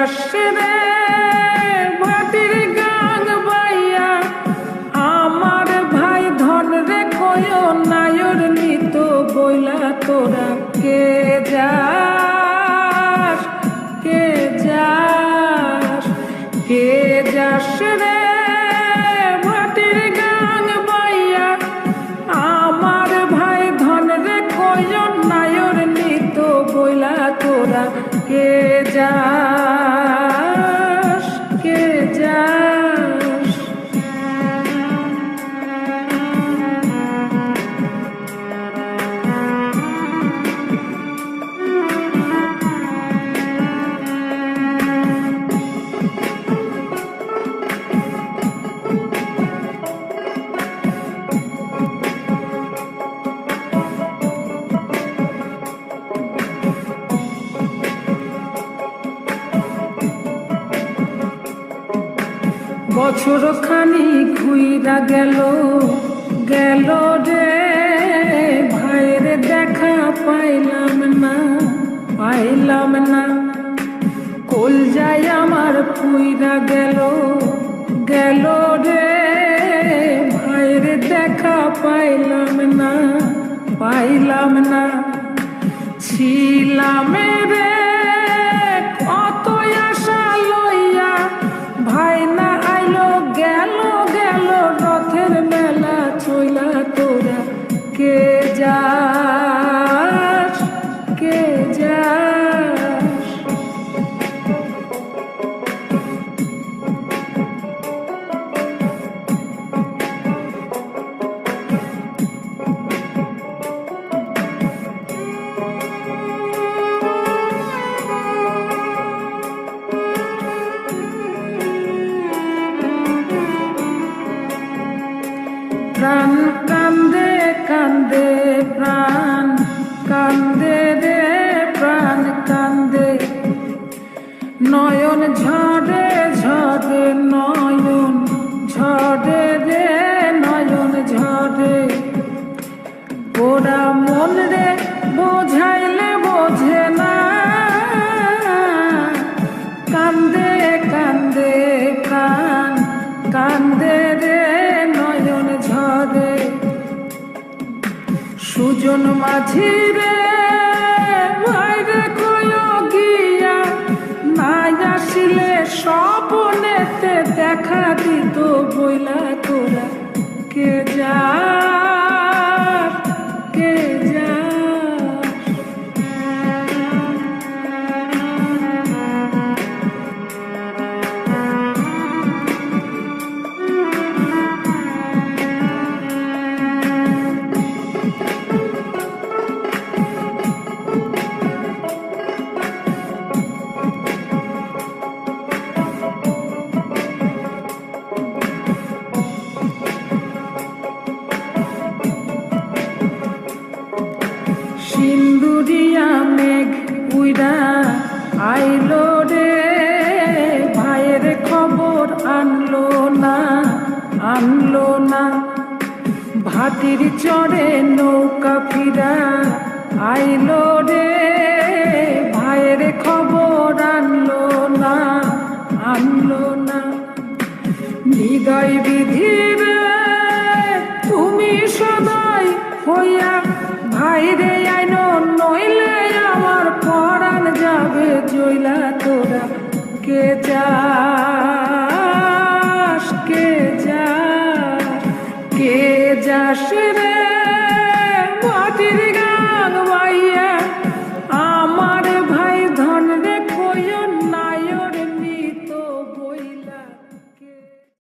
আসছে রে ভাটির গান বাইয়া আমার ভাই ধন রে কয় নায়র নিত বইলা তোরা। কে যাস কে যাস কে যাস রে? ভাটির বাইয়া আমার ভাই ধন রে কয় নিত তোরা। কে বছর খানি ঘুইরা গেল গেল রে। ভাইয়ের দেখা পাইলাম না পাইলাম না। কল যায় আমার পুইরা গেল গেল রে। ভাইয়ের দেখা পাইলাম না পাইলাম না। ছিলাম রে কে যাস কে যাস? প্রাণ কান্দে কান্দে প্রাণ, কান্দে রে প্রাণ, কান্দে। নয়ন ঝরে ঝরে নয়ন, ঝরে রে নয়ন ঝরে। ওরা সুজন মাঝি রে, ভাই রে কয় গিয়া, নাই আসিলে স্বপনেতে দেখা দিত বইলা তোরা। কে যা উইরা আইলো রে, ভাইয়ের খবর আনলো না আনলো না। ভাটির চড়ে নৌকা ফিরা আইলো রে, ভাইয়ের খবর আনলো না আনলো না। হৃদয় বিধির তুমি সদাই হইয়া ভাইরে কে যা